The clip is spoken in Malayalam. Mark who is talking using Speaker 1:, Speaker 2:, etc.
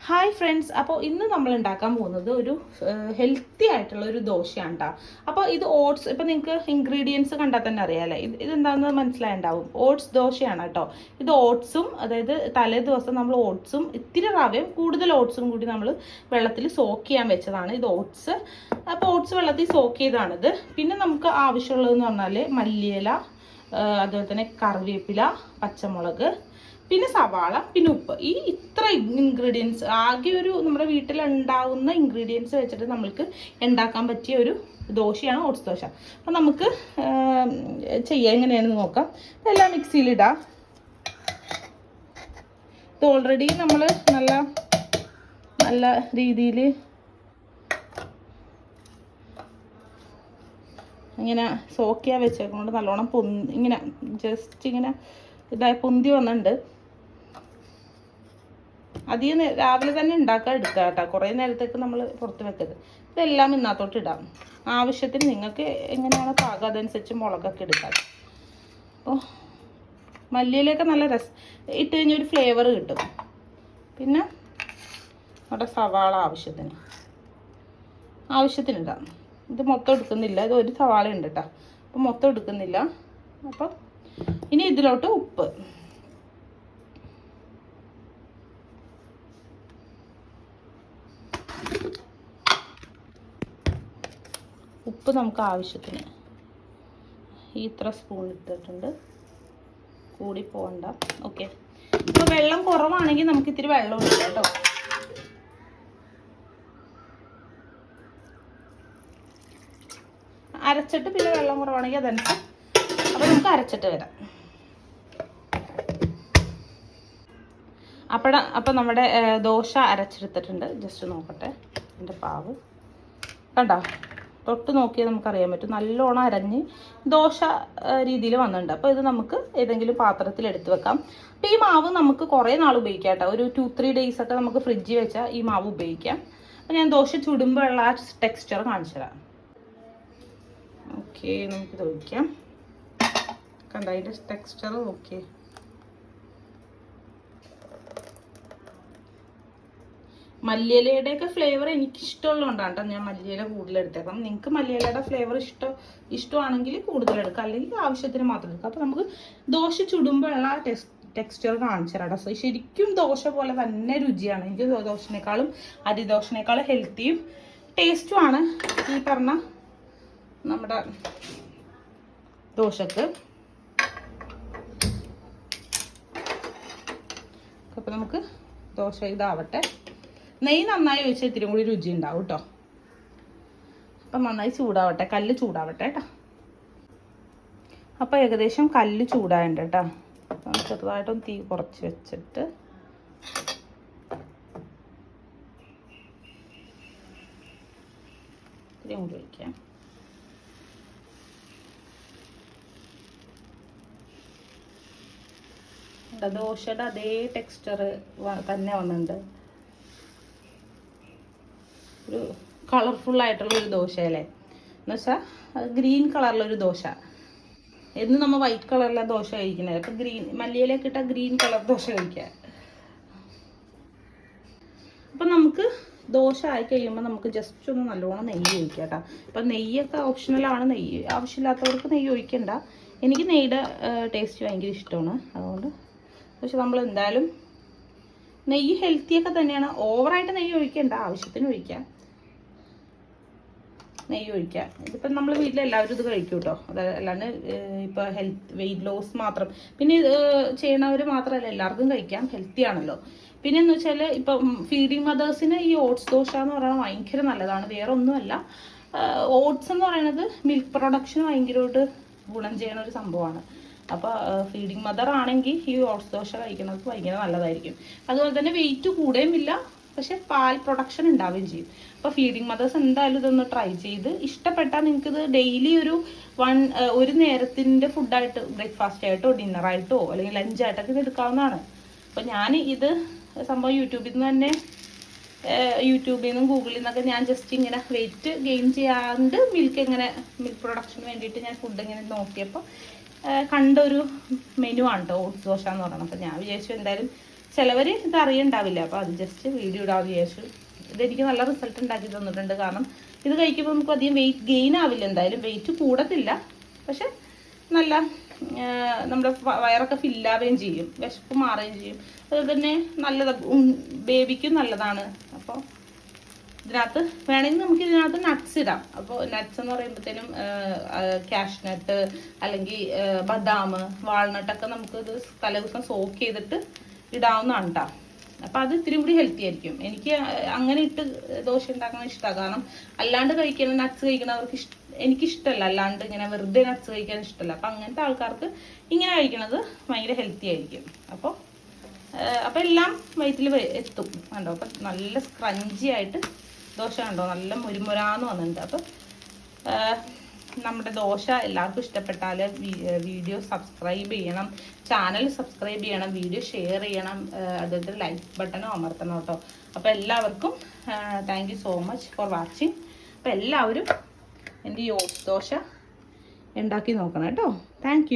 Speaker 1: ഹായ് ഫ്രണ്ട്സ് അപ്പോൾ ഇന്ന് നമ്മൾ ഉണ്ടാക്കാൻ പോകുന്നത് ഒരു ഹെൽത്തി ആയിട്ടുള്ള ഒരു ദോശയാണ് കേട്ടോ അപ്പോൾ ഇത് ഓട്സ് ഇപ്പോൾ നിങ്ങൾക്ക് ഇൻഗ്രീഡിയൻസ് കണ്ടാൽ തന്നെ അറിയാമല്ലേ ഇത് ഇതെന്താണെന്ന് മനസ്സിലായിണ്ടാവും? ഓട്സ് ദോശയാണ് കേട്ടോ ഇത് ഓട്സും അതായത് തലേ ദിവസം നമ്മൾ ഓട്സും ഇത്തിരി റവയും കൂടുതൽ ഓട്സും കൂടി നമ്മൾ വെള്ളത്തിൽ സോക്ക് ചെയ്യാൻ വെച്ചതാണ് ഇത് ഓട്സ് അപ്പോൾ ഓട്സ് വെള്ളത്തിൽ സോക്ക് ചെയ്താണിത്. പിന്നെ നമുക്ക് ആവശ്യമുള്ളതെന്ന് പറഞ്ഞാൽ മല്ലിയില അതുപോലെ തന്നെ കറിവേപ്പില പച്ചമുളക് പിന്നെ സവാള പിന്നെ ഉപ്പ്. ഈ ഇത്ര ഇൻഗ്രീഡിയൻസ് ആകെ ഒരു നമ്മുടെ വീട്ടിൽ ഉണ്ടാവുന്ന ഇൻഗ്രീഡിയൻസ് വെച്ചിട്ട് നമ്മൾക്ക് ഉണ്ടാക്കാൻ പറ്റിയ ഒരു ദോശയാണ് ഓട്സ് ദോശ. അപ്പം നമുക്ക് ചെയ്യാം. എങ്ങനെയാണെന്ന് നോക്കാം. എല്ലാം മിക്സിയിലിടാം. ഇത് ഓൾറെഡി നമ്മൾ നല്ല നല്ല രീതിയിൽ ഇങ്ങനെ സോക്കിയാ വെച്ചേക്കൊണ്ട് നല്ലോണം പൊന്തി ഇങ്ങനെ ജസ്റ്റ് ഇങ്ങനെ ഇതായി പൊന്തി വന്നിട്ടുണ്ട്. അധികം രാവിലെ തന്നെ ഉണ്ടാക്കാൻ എടുക്കുക കേട്ടോ. കുറേ നേരത്തേക്ക് നമ്മൾ പുറത്ത് വെക്കരുത്. ഇതെല്ലാം ഇന്നത്തോട്ട് ഇടാം. ആവശ്യത്തിന് നിങ്ങൾക്ക് എങ്ങനെയാണ് പാകം അതനുസരിച്ച് മുളകൊക്കെ എടുക്കാം. അപ്പോൾ മല്ലിയിലൊക്കെ നല്ല രസം ഇട്ട് കഴിഞ്ഞാൽ ഒരു ഫ്ലേവർ കിട്ടും. പിന്നെ നമ്മുടെ സവാള ആവശ്യത്തിന്. ആവശ്യത്തിന് ഇടാം. ഇത് മൊത്തം എടുക്കുന്നില്ല. ഇത് ഒരു സവാള ഉണ്ട് കേട്ടോ. അപ്പം മൊത്തം എടുക്കുന്നില്ല. അപ്പം ഇനി ഇതിലോട്ട് ഉപ്പ്. ഉപ്പ് നമുക്ക് ആവശ്യത്തിന് ഈ ഇത്ര സ്പൂൺ ഇട്ടിട്ടുണ്ട്. കൂടി പോകണ്ട ഓക്കെ ഇപ്പോൾ വെള്ളം കുറവാണെങ്കിൽ നമുക്ക് ഇത്തിരി വെള്ളം ഒഴിക്കാം കേട്ടോ. അരച്ചിട്ട് പിന്നെ വെള്ളം കുറവാണെങ്കിൽ അതനുസരിച്ച് അപ്പോൾ നമുക്ക് അരച്ചിട്ട് വരാം. അപ്പഴ അപ്പം നമ്മുടെ ദോശ അരച്ചെടുത്തിട്ടുണ്ട്. ജസ്റ്റ് നോക്കട്ടെ. എന്റെ പാവ്. കണ്ടോ? തൊട്ട് നോക്കിയാൽ നമുക്കറിയാൻ പറ്റും. നല്ലോണം അരഞ്ഞ് ദോശ രീതിയിൽ വന്നിട്ടുണ്ട്. അപ്പോൾ ഇത് നമുക്ക് ഏതെങ്കിലും പാത്രത്തിൽ എടുത്ത് വെക്കാം. അപ്പോൾ ഈ മാവ് നമുക്ക് കുറേ നാൾ ഉപയോഗിക്കാം കേട്ടോ. ഒരു ടു ത്രീ ഡേയ്സ് ഒക്കെ നമുക്ക് ഫ്രിഡ്ജിൽ വെച്ചാൽ ഈ മാവ് ഉപയോഗിക്കാം. അപ്പോൾ ഞാൻ ദോശ ചുടുമ്പോഴുള്ള ആ ടെക്സ്ചർ കാണിച്ചു തരാം. ഓക്കെ നമുക്കിത് ഒഴിക്കാം. കണ്ട അതിന്റെ ടെക്സ്ചർ ഓക്കെ മല്ലിയിലയുടെയൊക്കെ ഫ്ലേവർ എനിക്ക് ഇഷ്ടമുള്ളതുകൊണ്ടാണ് കേട്ടോ ഞാൻ മല്ലിയില കൂടുതൽ അപ്പം നിങ്ങൾക്ക് മല്ലിയിലയുടെ ഫ്ലേവർ ഇഷ്ടം ഇഷ്ടമാണെങ്കിൽ കൂടുതലെടുക്കാം അല്ലെങ്കിൽ ആവശ്യത്തിന് മാത്രം എടുക്കാം അപ്പം നമുക്ക് ദോശ ചുടുമ്പോഴുള്ള ടെക്സ് ടെക്സ്ചർ കാണിച്ചു തരാം കേട്ടോ. ശരിക്കും ദോശ പോലെ തന്നെ രുചിയാണ്. എനിക്ക് ദോശനേക്കാളും അരിദോശനേക്കാളും ഹെൽത്തിയും ടേസ്റ്റുമാണ് ഈ പറഞ്ഞ നമ്മുടെ ദോശക്ക്. അപ്പോൾ നമുക്ക് ദോശ ഇതാവട്ടെ. നെയ്യ് നന്നായി ഒഴിച്ചാൽ ഇത്തിരി കൂടി രുചി ഉണ്ടാവും കേട്ടോ അപ്പം നന്നായി ചൂടാവട്ടെ. കല്ല് ചൂടാവട്ടെ കേട്ടോ അപ്പോൾ ഏകദേശം കല്ല് ചൂടായുണ്ട് കേട്ടോ അപ്പം ചെറുതായിട്ടൊന്ന് തീ കുറച്ച് വെച്ചിട്ട് ഇത്തിരി കൂടി ഒഴിക്കാം. ദോശയുടെ അതേ ടെക്സ്ചർ തന്നെ വന്നിട്ടുണ്ട്. ഒരു കളർഫുൾ ആയിട്ടുള്ള ഒരു ദോശയല്ലേ? എന്ന് വെച്ചാൽ ഗ്രീൻ കളറിലൊരു ദോശ. എന്ന് നമ്മൾ വൈറ്റ് കളറിലെ ദോശ കഴിക്കുന്നത് അപ്പം ഗ്രീൻ മല്ലിയിലേക്ക് ഇട്ട ഗ്രീൻ കളർ ദോശ കഴിക്കുക അപ്പം നമുക്ക് ദോശ ആയി കഴിയുമ്പോൾ നമുക്ക് ജസ്റ്റ് ഒന്ന് നല്ലോണം നെയ്യ് ഒഴിക്കാം കേട്ടോ അപ്പം നെയ്യൊക്കെ ഓപ്ഷണലാണ് നെയ്യ് ആവശ്യമില്ലാത്തവർക്ക് നെയ്യ് ഒഴിക്കണ്ട. എനിക്ക് നെയ്യുടെ ടേസ്റ്റ് ഭയങ്കര ഇഷ്ടമാണ്. അതുകൊണ്ട് പക്ഷെ നമ്മൾ എന്തായാലും നെയ്യ് ഹെൽത്തിയൊക്കെ തന്നെയാണ്. ഓവറായിട്ട് നെയ്യ് ഒഴിക്കേണ്ട. ആവശ്യത്തിന് ഒഴിക്കാം. നെയ്യ് ഒഴിക്കാം ഇതിപ്പം നമ്മൾ വീട്ടിൽ എല്ലാവരും ഇത് കഴിക്കും കേട്ടോ അത് അല്ലാണ്ട് ഇപ്പോൾ ഹെൽത്ത് വെയിറ്റ് ലോസ് മാത്രം. പിന്നെ ഇത് ചെയ്യണവർ മാത്രമല്ല എല്ലാവർക്കും കഴിക്കാം. ഹെൽത്തി ആണല്ലോ. പിന്നെ എന്ന് വെച്ചാൽ ഇപ്പം ഫീഡിങ് മദേഴ്സിന് ഈ ഓട്സ് ദോശ എന്ന് പറയുന്നത് ഭയങ്കര നല്ലതാണ്. വേറെ ഒന്നുമല്ല ഓട്സ് എന്ന് പറയുന്നത് മിൽക്ക് പ്രൊഡക്ഷൻ ഭയങ്കരമായിട്ട് ഗുണം ചെയ്യുന്ന ഒരു സംഭവമാണ്. അപ്പോൾ ഫീഡിങ് മദർ ആണെങ്കിൽ ഈ ഓട്സ് ദോശ കഴിക്കുന്നത് ഭയങ്കര നല്ലതായിരിക്കും. അതുപോലെ തന്നെ വെയിറ്റ് കൂടുകയും ഇല്ല. പക്ഷെ പാൽ പ്രൊഡക്ഷൻ ഉണ്ടാവുകയും ചെയ്യും. അപ്പോൾ ഫീഡിങ് മദേഴ്സ് എന്തായാലും ഇതൊന്ന് ട്രൈ ചെയ്ത് ഇഷ്ടപ്പെട്ടാൽ നിങ്ങൾക്ക് ഇത് ഡെയിലി ഒരു വൺ ഒരു നേരത്തിന്റെ ഫുഡായിട്ട് ബ്രേക്ക്ഫാസ്റ്റ് ആയിട്ടോ ഡിന്നറായിട്ടോ അല്ലെങ്കിൽ ലഞ്ചായിട്ടൊക്കെ ഇത് എടുക്കാവുന്നതാണ്. അപ്പോൾ ഞാൻ ഇത് സംഭവം യൂട്യൂബിൽ നിന്ന് തന്നെ യൂട്യൂബിൽ നിന്നും ഗൂഗിളിൽ നിന്നൊക്കെ ഞാൻ ജസ്റ്റ് ഇങ്ങനെ വെയിറ്റ് ഗെയിൻ ചെയ്യാണ്ട് മിൽക്ക് എങ്ങനെ മിൽക്ക് പ്രൊഡക്ഷന് വേണ്ടിയിട്ട് ഞാൻ ഫുഡ് ഇങ്ങനെ നോക്കിയപ്പോൾ കണ്ടൊരു മെനു ആണ് കേട്ടോ ഓട്സ് ദോശ എന്ന് പറയുന്നത്. അപ്പോൾ ഞാൻ വിചാരിച്ചു എന്തായാലും ചിലവർ ഇത് അറിയണ്ടാവില്ല. അപ്പോൾ അത് ജസ്റ്റ് വീഡിയോ ഇടാമെന്ന് വിചാരിച്ചു. ഇതെനിക്ക് നല്ല റിസൾട്ട് ഉണ്ടാക്കി തന്നിട്ടുണ്ട്. കാരണം ഇത് കഴിക്കുമ്പോൾ നമുക്ക് അധികം വെയിറ്റ് ഗെയിൻ ആവില്ല എന്തായാലും. വെയിറ്റ് കൂടത്തില്ല. പക്ഷെ നല്ല നമ്മുടെ വയറൊക്കെ ഫില്ലാവുകയും ചെയ്യും. വിശപ്പ് മാറുകയും ചെയ്യും. അതുപോലെ തന്നെ നല്ലത് ബേബിക്കും നല്ലതാണ്. അപ്പോൾ ഇതിനകത്ത് വേണമെങ്കിൽ നമുക്ക് ഇതിനകത്ത് നട്ട്സ് ഇടാം. അപ്പോൾ നട്ട്സ് എന്ന് പറയുമ്പോഴത്തേനും ക്യാഷ്നട്ട് അല്ലെങ്കിൽ ബദാം വാൾനട്ടൊക്കെ നമുക്ക് ഇത് തലേദിവസം സോക്ക് ചെയ്തിട്ട് ഇടാവുന്നതാണ് കേട്ടോ അപ്പോൾ അത് ഇത്തിരി കൂടി ഹെൽത്തി ആയിരിക്കും. എനിക്ക് അങ്ങനെ ഇട്ട് ദോശ ഉണ്ടാക്കണ ഇഷ്ടമാണ് കാരണം അല്ലാണ്ട് കഴിക്കുന്ന നട്ട്സ് കഴിക്കുന്നവർക്ക് ഇഷ്ട എനിക്കിഷ്ടമല്ല അല്ലാണ്ട് ഇങ്ങനെ വെറുതെ നട്ട്സ് കഴിക്കാൻ ഇഷ്ടമല്ല അപ്പോൾ അങ്ങനത്തെ ആൾക്കാർക്ക് ഇങ്ങനെ കഴിക്കണത് ഭയങ്കര ഹെൽത്തി ആയിരിക്കും. അപ്പോൾ അപ്പോൾ എല്ലാം വയറ്റിൽ എത്തും. കണ്ടോ? അപ്പോൾ നല്ല സ്ക്രഞ്ചി ആയിട്ട് ദോശ കണ്ടോ? നല്ല മുരുമുരാന്ന് വന്നിട്ടുണ്ട്. അപ്പം നമ്മുടെ ദോശ എല്ലാവർക്കും ഇഷ്ടപ്പെട്ടാൽ വീഡിയോ സബ്സ്ക്രൈബ് ചെയ്യണം. ചാനൽ സബ്സ്ക്രൈബ് ചെയ്യണം. വീഡിയോ ഷെയർ ചെയ്യണം. അതുകൊണ്ട് ലൈക്ക് ബട്ടണും അമർത്തണം കേട്ടോ. അപ്പോൾ എല്ലാവർക്കും thank so much for watching അപ്പോൾ എല്ലാവരും എന്റെ ദോശ ഉണ്ടാക്കി നോക്കണം കേട്ടോ. താങ്ക്